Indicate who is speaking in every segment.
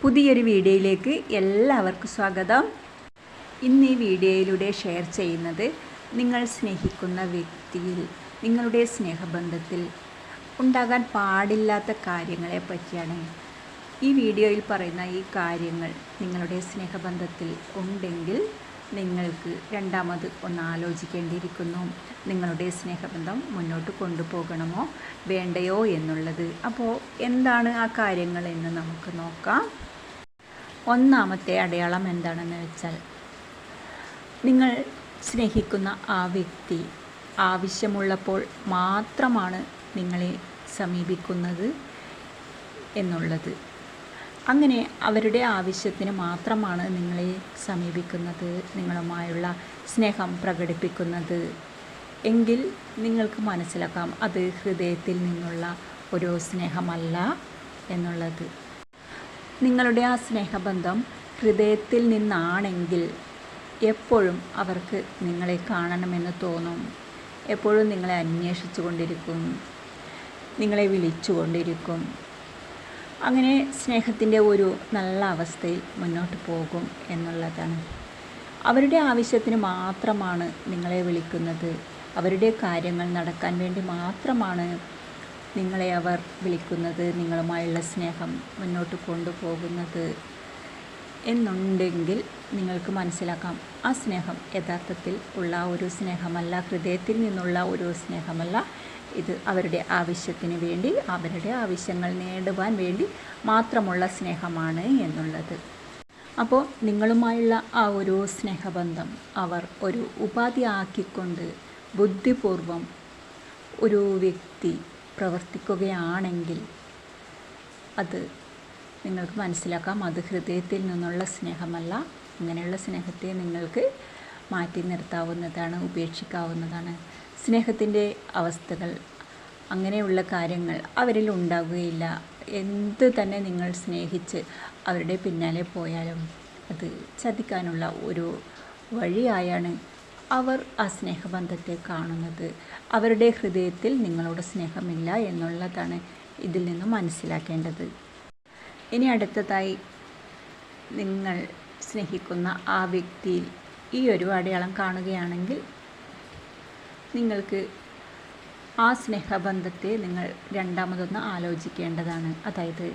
Speaker 1: പുതിയൊരു വീഡിയോയിലേക്ക് എല്ലാവർക്കും സ്വാഗതം ഇന്ന് ഈ വീഡിയോയിലൂടെ ഷെയർ ചെയ്യുന്നത് നിങ്ങൾ സ്നേഹിക്കുന്ന വ്യക്തിയിൽ നിങ്ങളുടെ സ്നേഹബന്ധത്തിൽ ഉണ്ടാകാൻ പാടില്ലാത്ത കാര്യങ്ങളെ പറ്റിയാണ് ഈ വീഡിയോയിൽ പറയുന്ന ഈ കാര്യങ്ങൾ നിങ്ങളുടെ സ്നേഹബന്ധത്തിൽ ഉണ്ടെങ്കിൽ നിങ്ങൾക്ക് രണ്ടാമത് ഒന്ന് ആലോചിക്കേണ്ടിയിരിക്കുന്നു നിങ്ങളുടെ സ്നേഹബന്ധം മുന്നോട്ട് കൊണ്ടുപോകണമോ വേണ്ടയോ എന്നുള്ളത് അപ്പോൾ എന്താണ് ആ കാര്യങ്ങൾ എന്ന് നമുക്ക് നോക്കാം ഒന്നാമത്തെ അടയാളം എന്താണെന്ന് വെച്ചാൽ നിങ്ങൾ സ്നേഹിക്കുന്ന ആ വ്യക്തി ആവശ്യമുള്ളപ്പോൾ മാത്രമാണ് നിങ്ങളെ സമീപിക്കുന്നത് എന്നുള്ളത് അങ്ങനെ അവരുടെ ആവശ്യത്തിന് മാത്രമാണ് നിങ്ങളെ സമീപിക്കുന്നത് നിങ്ങളുമായുള്ള സ്നേഹം പ്രകടിപ്പിക്കുന്നത് എങ്കിൽ നിങ്ങൾക്ക് മനസ്സിലാക്കാം അത് ഹൃദയത്തിൽ നിന്നുള്ള ഒരു സ്നേഹമല്ല എന്നുള്ളത് നിങ്ങളുടെ ആ സ്നേഹബന്ധം ഹൃദയത്തിൽ നിന്നാണെങ്കിൽ എപ്പോഴും അവർക്ക് നിങ്ങളെ കാണണമെന്ന് തോന്നും എപ്പോഴും നിങ്ങളെ അന്വേഷിച്ചു കൊണ്ടിരിക്കും നിങ്ങളെ വിളിച്ചുകൊണ്ടിരിക്കും അങ്ങനെ സ്നേഹത്തിൻ്റെ ഒരു നല്ല അവസ്ഥയിൽ മുന്നോട്ട് പോകും എന്നുള്ളതാണ് അവരുടെ ആവശ്യത്തിന് മാത്രമാണ് നിങ്ങളെ വിളിക്കുന്നത് അവരുടെ കാര്യങ്ങൾ നടക്കാൻ വേണ്ടി മാത്രമാണ് നിങ്ങളെ അവർ വിളിക്കുന്നത് നിങ്ങളുമായുള്ള സ്നേഹം മുന്നോട്ട് കൊണ്ടുപോകുന്നത് എന്നുണ്ടെങ്കിൽ നിങ്ങൾക്ക് മനസ്സിലാക്കാം ആ സ്നേഹം യഥാർത്ഥത്തിൽ ഉള്ള ഒരു സ്നേഹമല്ല ഹൃദയത്തിൽ നിന്നുള്ള ഒരു സ്നേഹമല്ല ഇത് അവരുടെ ആവശ്യത്തിന് വേണ്ടി അവരുടെ ആവശ്യങ്ങൾ നേടുവാൻ വേണ്ടി മാത്രമുള്ള സ്നേഹമാണ് എന്നുള്ളത് അപ്പോൾ നിങ്ങളുമായുള്ള ആ ഒരു സ്നേഹബന്ധം അവർ ഒരു ഉപാധി ആക്കിക്കൊണ്ട് ബുദ്ധിപൂർവം ഒരു വ്യക്തി പ്രവർത്തിക്കുകയാണെങ്കിൽ അത് നിങ്ങൾക്ക് മനസ്സിലാക്കാം അത് ഹൃദയത്തിൽ നിന്നുള്ള സ്നേഹമല്ല അങ്ങനെയുള്ള സ്നേഹത്തെ നിങ്ങൾക്ക് മാറ്റി നിർത്താവുന്നതാണ് ഉപേക്ഷിക്കാവുന്നതാണ് സ്നേഹത്തിൻ്റെ അവസ്ഥകൾ അങ്ങനെയുള്ള കാര്യങ്ങൾ അവരിൽ ഉണ്ടാകുകയില്ല എന്ത് തന്നെ നിങ്ങൾ സ്നേഹിച്ച് അവരുടെ പിന്നാലെ പോയാലും അത് ചതിക്കാനുള്ള ഒരു വഴിയായാണ് അവർ ആ സ്നേഹബന്ധത്തെ കാണുന്നത് അവരുടെ ഹൃദയത്തിൽ നിങ്ങളോട് സ്നേഹമില്ല എന്നുള്ളതാണ് ഇതിൽ നിന്നും മനസ്സിലാക്കേണ്ടത് ഇനി അടുത്തതായി നിങ്ങൾ സ്നേഹിക്കുന്ന ആ വ്യക്തിയിൽ ഈ ഒരു അടയാളം കാണുകയാണെങ്കിൽ നിങ്ങൾക്ക് ആ സ്നേഹബന്ധത്തെ നിങ്ങൾ രണ്ടാമതൊന്ന് ആലോചിക്കേണ്ടതാണ് അതായത്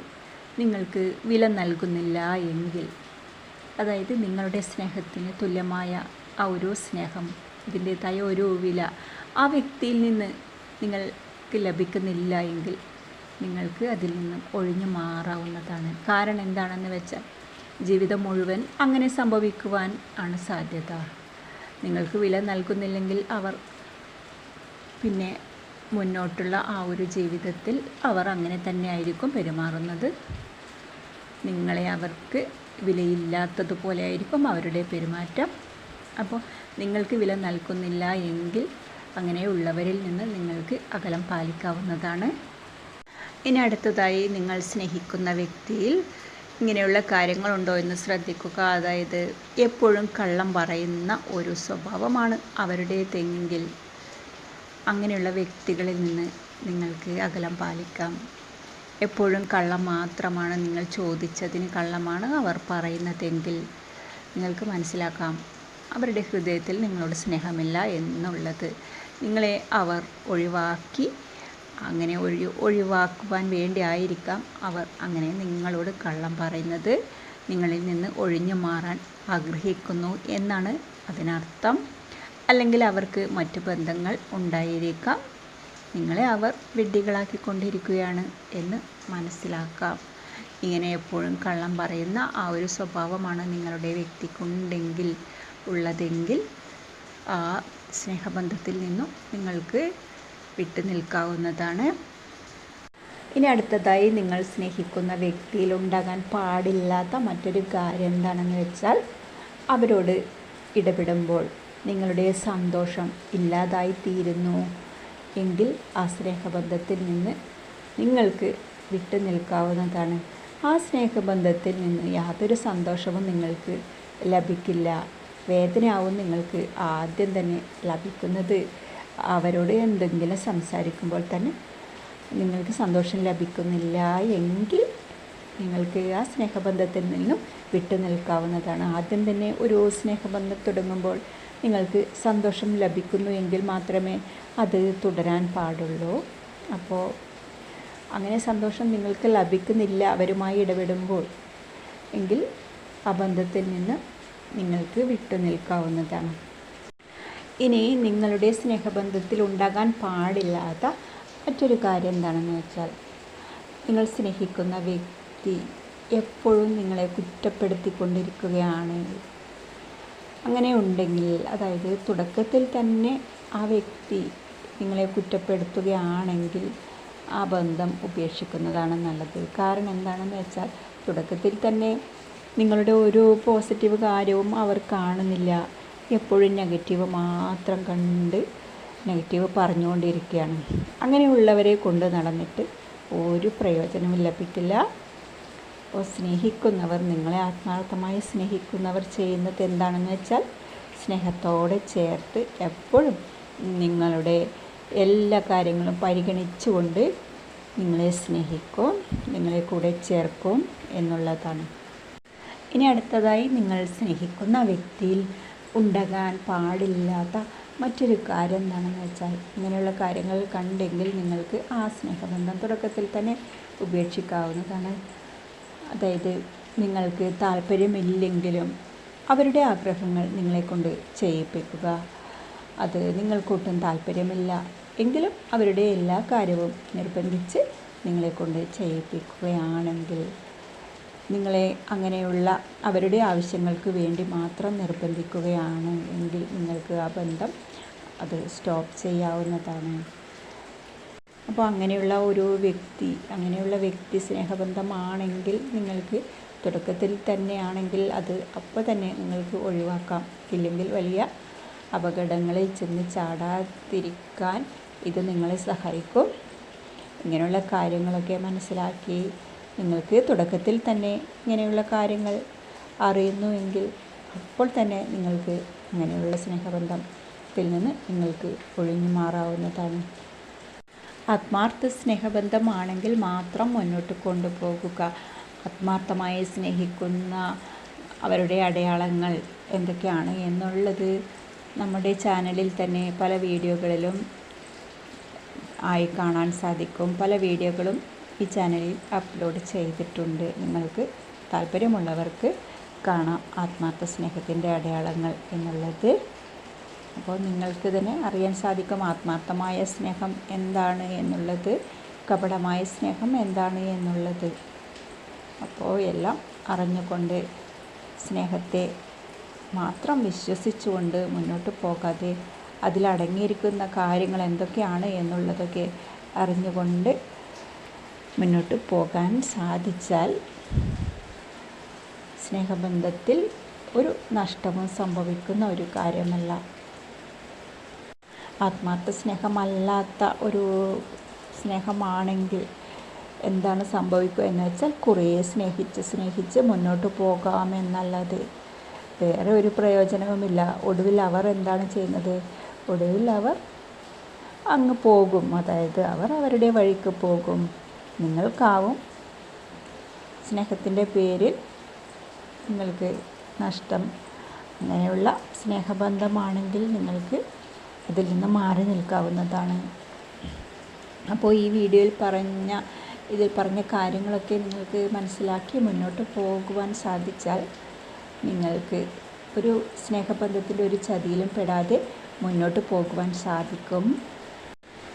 Speaker 1: നിങ്ങൾക്ക് വില നൽകുന്നില്ല എങ്കിൽ അതായത് നിങ്ങളുടെ സ്നേഹത്തിന് തുല്യമായ ആ ഒരു സ്നേഹം ഇതിൻ്റേതായ ഒരു വില ആ വ്യക്തിയിൽ നിന്ന് നിങ്ങൾക്ക് ലഭിക്കുന്നില്ല എങ്കിൽ നിങ്ങൾക്ക് അതിൽ നിന്നും ഒഴിഞ്ഞു മാറാവുന്നതാണ് കാരണം എന്താണെന്ന് വെച്ചാൽ ജീവിതം മുഴുവൻ അങ്ങനെ സംഭവിക്കുവാൻ ആണ് സാധ്യത നിങ്ങൾക്ക് വില നൽകുന്നില്ലെങ്കിൽ അവർ പിന്നെ മുന്നോട്ടുള്ള ആ ഒരു ജീവിതത്തിൽ അവർ അങ്ങനെ തന്നെ ആയിരിക്കും പെരുമാറുന്നത് നിങ്ങളെ അവർക്ക് വിലയില്ലാത്തതുപോലെ ആയിരിക്കും അവരുടെ പെരുമാറ്റം അപ്പോൾ നിങ്ങൾക്ക് വില നൽകുന്നില്ല എങ്കിൽ അങ്ങനെയുള്ളവരിൽ നിന്ന് നിങ്ങൾക്ക് അകലം പാലിക്കാവുന്നതാണ് ഇനി അടുത്തതായി നിങ്ങൾ സ്നേഹിക്കുന്ന വ്യക്തിയിൽ ഇങ്ങനെയുള്ള കാര്യങ്ങളുണ്ടോ എന്ന് ശ്രദ്ധിക്കുക അതായത് എപ്പോഴും കള്ളം പറയുന്ന ഒരു സ്വഭാവമാണ് അവരുടേതെങ്കിൽ അങ്ങനെയുള്ള വ്യക്തികളിൽ നിന്ന് നിങ്ങൾക്ക് അകലം പാലിക്കാം എപ്പോഴും കള്ളം മാത്രമാണ് നിങ്ങൾ ചോദിച്ചതിന് കള്ളമാണ് അവർ പറയുന്നതെങ്കിൽ നിങ്ങൾക്ക് മനസ്സിലാക്കാം അവരുടെ ഹൃദയത്തിൽ നിങ്ങളോട് സ്നേഹമില്ല എന്നുള്ളത് നിങ്ങളെ അവർ ഒഴിവാക്കി അങ്ങനെ ഒഴി ഒഴിവാക്കുവാൻ വേണ്ടി ആയിരിക്കാം അവർ അങ്ങനെ നിങ്ങളോട് കള്ളം പറയുന്നത് നിങ്ങളിൽ നിന്ന് ഒഴിഞ്ഞു മാറാൻ ആഗ്രഹിക്കുന്നു എന്നാണ് അതിനർത്ഥം അല്ലെങ്കിൽ അവർക്ക് മറ്റു ബന്ധങ്ങൾ ഉണ്ടായിരിക്കാം നിങ്ങളെ അവർ വിഡ്ഢികളാക്കിക്കൊണ്ടിരിക്കുകയാണ് എന്ന് മനസ്സിലാക്കാം ഇങ്ങനെ എപ്പോഴും കള്ളം പറയുന്ന ആ ഒരു സ്വഭാവമാണ് നിങ്ങളുടെ വ്യക്തിക്കുണ്ടെങ്കിൽ ഉള്ളതെങ്കിൽ ആ സ്നേഹബന്ധത്തിൽ നിന്നും നിങ്ങൾക്ക് വിട്ടു നിൽക്കാവുന്നതാണ് ഇനി അടുത്തതായി നിങ്ങൾ സ്നേഹിക്കുന്ന വ്യക്തിയിൽ ഉണ്ടാകാൻ പാടില്ലാത്ത മറ്റൊരു കാര്യം എന്താണെന്ന് വെച്ചാൽ അവരോട് ഇടപെടുമ്പോൾ നിങ്ങളുടെ സന്തോഷം ഇല്ലാതായി തീരുന്നു എങ്കിൽ ആ സ്നേഹബന്ധത്തിൽ നിന്ന് നിങ്ങൾക്ക് വിട്ടു നിൽക്കാവുന്നതാണ് ആ സ്നേഹബന്ധത്തിൽ നിന്ന് യാതൊരു സന്തോഷവും നിങ്ങൾക്ക് ലഭിക്കില്ല വേദനയാവും നിങ്ങൾക്ക് ആദ്യം തന്നെ ലഭിക്കുന്നത് അവരോട് എന്തെങ്കിലും സംസാരിക്കുമ്പോൾ തന്നെ നിങ്ങൾക്ക് സന്തോഷം ലഭിക്കുന്നില്ല എങ്കിൽ നിങ്ങൾക്ക് ആ സ്നേഹബന്ധത്തിൽ നിന്നും വിട്ടു നിൽക്കാവുന്നതാണ് ആദ്യം തന്നെ ഒരു സ്നേഹബന്ധം തുടങ്ങുമ്പോൾ നിങ്ങൾക്ക് സന്തോഷം ലഭിക്കുന്നു എങ്കിൽ മാത്രമേ അത് തുടരാൻ പാടുള്ളൂ അപ്പോൾ അങ്ങനെ സന്തോഷം നിങ്ങൾക്ക് ലഭിക്കുന്നില്ല അവരുമായി ഇടപെടുമ്പോൾ എങ്കിൽ ആ ബന്ധത്തിൽ നിന്ന് നിങ്ങൾക്ക് വിട്ടു നിൽക്കാവുന്നതാണ് ഇനി നിങ്ങളുടെ സ്നേഹബന്ധത്തിൽ ഉണ്ടാകാൻ പാടില്ലാത്ത മറ്റൊരു കാര്യം എന്താണെന്ന് വെച്ചാൽ നിങ്ങൾ സ്നേഹിക്കുന്ന വ്യക്തി എപ്പോഴും നിങ്ങളെ കുറ്റപ്പെടുത്തിക്കൊണ്ടിരിക്കുകയാണ് അങ്ങനെ ഉണ്ടെങ്കിൽ അതായത് തുടക്കത്തിൽ തന്നെ ആ വ്യക്തി നിങ്ങളെ കുറ്റപ്പെടുത്തുകയാണെങ്കിൽ ആ ബന്ധം ഉപേക്ഷിക്കുന്നതാണ് നല്ലത് കാരണം എന്താണെന്ന് വെച്ചാൽ തുടക്കത്തിൽ തന്നെ നിങ്ങളുടെ ഒരു പോസിറ്റീവ് കാര്യവും അവർ കാണുന്നില്ല എപ്പോഴും നെഗറ്റീവ് മാത്രം കണ്ട് നെഗറ്റീവ് പറഞ്ഞുകൊണ്ടിരിക്കുകയാണ് അങ്ങനെയുള്ളവരെ കൊണ്ട് നടന്നിട്ട് ഒരു പ്രയോജനവും ലഭിക്കില്ല അപ്പോൾ സ്നേഹിക്കുന്നവർ നിങ്ങളെ ആത്മാർത്ഥമായി സ്നേഹിക്കുന്നവർ ചെയ്യുന്നത് എന്താണെന്ന് വെച്ചാൽ സ്നേഹത്തോടെ ചേർത്ത് എപ്പോഴും നിങ്ങളുടെ എല്ലാ കാര്യങ്ങളും പരിഗണിച്ചുകൊണ്ട് നിങ്ങളെ സ്നേഹിക്കും നിങ്ങളെ കൂടെ ചേർക്കും എന്നുള്ളതാണ് ഇനി അടുത്തതായി നിങ്ങൾ സ്നേഹിക്കുന്ന വ്യക്തിയിൽ ഉണ്ടാകാൻ പാടില്ലാത്ത മറ്റൊരു കാര്യം എന്താണെന്ന് വെച്ചാൽ ഇങ്ങനെയുള്ള കാര്യങ്ങൾ കണ്ടെങ്കിൽ നിങ്ങൾക്ക് ആ സ്നേഹബന്ധം തുടക്കത്തിൽ തന്നെ ഉപേക്ഷിക്കാവുന്നതാണ് അതായത് നിങ്ങൾക്ക് താല്പര്യമില്ലെങ്കിലും അവരുടെ ആഗ്രഹങ്ങൾ നിങ്ങളെക്കൊണ്ട് ചെയ്യിപ്പിക്കുക അത് നിങ്ങൾക്കൊട്ടും താല്പര്യമില്ല എങ്കിലും അവരുടെ എല്ലാ കാര്യവും നിർബന്ധിച്ച് നിങ്ങളെക്കൊണ്ട് ചെയ്യിപ്പിക്കുകയാണെങ്കിൽ നിങ്ങളെ അങ്ങനെയുള്ള അവരുടെ ആവശ്യങ്ങൾക്ക് വേണ്ടി മാത്രം നിർബന്ധിക്കുകയാണ് എങ്കിൽ നിങ്ങൾക്ക് ആ ബന്ധം അത് സ്റ്റോപ്പ് ചെയ്യാവുന്നതാണ് അപ്പോൾ അങ്ങനെയുള്ള ഒരു വ്യക്തി അങ്ങനെയുള്ള വ്യക്തി സ്നേഹബന്ധമാണെങ്കിൽ നിങ്ങൾക്ക് തുടക്കത്തിൽ തന്നെയാണെങ്കിൽ അത് അപ്പോൾ തന്നെ നിങ്ങൾക്ക് ഒഴിവാക്കാം ഇല്ലെങ്കിൽ വലിയ അപകടങ്ങളിൽ ചെന്ന് ചാടാതിരിക്കാൻ ഇത് നിങ്ങളെ സഹായിക്കും ഇങ്ങനെയുള്ള കാര്യങ്ങളൊക്കെ മനസ്സിലാക്കി നിങ്ങൾക്ക് തുടക്കത്തിൽ തന്നെ ഇങ്ങനെയുള്ള കാര്യങ്ങൾ അറിയുന്നുവെങ്കിൽ അപ്പോൾ തന്നെ നിങ്ങൾക്ക് അങ്ങനെയുള്ള സ്നേഹബന്ധത്തിൽ നിന്ന് നിങ്ങൾക്ക് ഒഴിഞ്ഞു മാറാവുന്നതാണ് ആത്മാർത്ഥ സ്നേഹബന്ധമാണെങ്കിൽ മാത്രം മുന്നോട്ട് കൊണ്ടുപോകുക ആത്മാർത്ഥമായി സ്നേഹിക്കുന്ന അവരുടെ അടയാളങ്ങൾ എന്തൊക്കെയാണ് എന്നുള്ളത് നമ്മുടെ ചാനലിൽ തന്നെ പല വീഡിയോകളിലും ആയി കാണാൻ സാധിക്കും പല വീഡിയോകളും ഈ ചാനലിൽ അപ്ലോഡ് ചെയ്തിട്ടുണ്ട് നിങ്ങൾക്ക് താല്പര്യമുള്ളവർക്ക് കാണാം ആത്മാർത്ഥ സ്നേഹത്തിൻ്റെ അടയാളങ്ങൾ എന്നുള്ളത് അപ്പോൾ നിങ്ങൾക്ക് തന്നെ അറിയാൻ സാധിക്കും ആത്മാർത്ഥമായ സ്നേഹം എന്താണ് എന്നുള്ളത് കപടമായ സ്നേഹം എന്താണ് എന്നുള്ളത് അപ്പോൾ എല്ലാം അറിഞ്ഞുകൊണ്ട് സ്നേഹത്തെ മാത്രം വിശ്വസിച്ചുകൊണ്ട് മുന്നോട്ട് പോകാതെ അതിലടങ്ങിയിരിക്കുന്ന കാര്യങ്ങൾ എന്തൊക്കെയാണ് എന്നുള്ളതൊക്കെ അറിഞ്ഞുകൊണ്ട് മുന്നോട്ട് പോകാൻ സാധിച്ചാൽ സ്നേഹബന്ധത്തിൽ ഒരു നഷ്ടവും സംഭവിക്കുന്ന ഒരു കാര്യമല്ല ആത്മാർത്ഥ സ്നേഹമല്ലാത്ത ഒരു സ്നേഹമാണെങ്കിൽ എന്താണ് സംഭവിക്കുക എന്ന് വെച്ചാൽ കുറേ സ്നേഹിച്ച് സ്നേഹിച്ച് മുന്നോട്ട് പോകാമെന്നല്ലാതെ വേറെ ഒരു പ്രയോജനവുമില്ല ഒടുവിൽ അവർ എന്താണ് ചെയ്യുന്നത് ഒടുവിൽ അവർ അങ്ങ് പോകും അതായത് അവർ അവരുടെ വഴിക്ക് പോകും നിങ്ങൾക്കാവും സ്നേഹത്തിൻ്റെ പേരിൽ നിങ്ങൾക്ക് നഷ്ടം അങ്ങനെയുള്ള സ്നേഹബന്ധമാണെങ്കിൽ നിങ്ങൾക്ക് ഇതിൽ നിന്ന് മാറി നിൽക്കാവുന്നതാണ് അപ്പോൾ ഈ വീഡിയോയിൽ പറഞ്ഞ ഇതിൽ പറഞ്ഞ കാര്യങ്ങളൊക്കെ നിങ്ങൾക്ക് മനസ്സിലാക്കി മുന്നോട്ട് പോകുവാൻ സാധിച്ചാൽ നിങ്ങൾക്ക് ഒരു സ്നേഹബന്ധത്തിൻ്റെ ഒരു ചതിയിലും പെടാതെ മുന്നോട്ട് പോകുവാൻ സാധിക്കും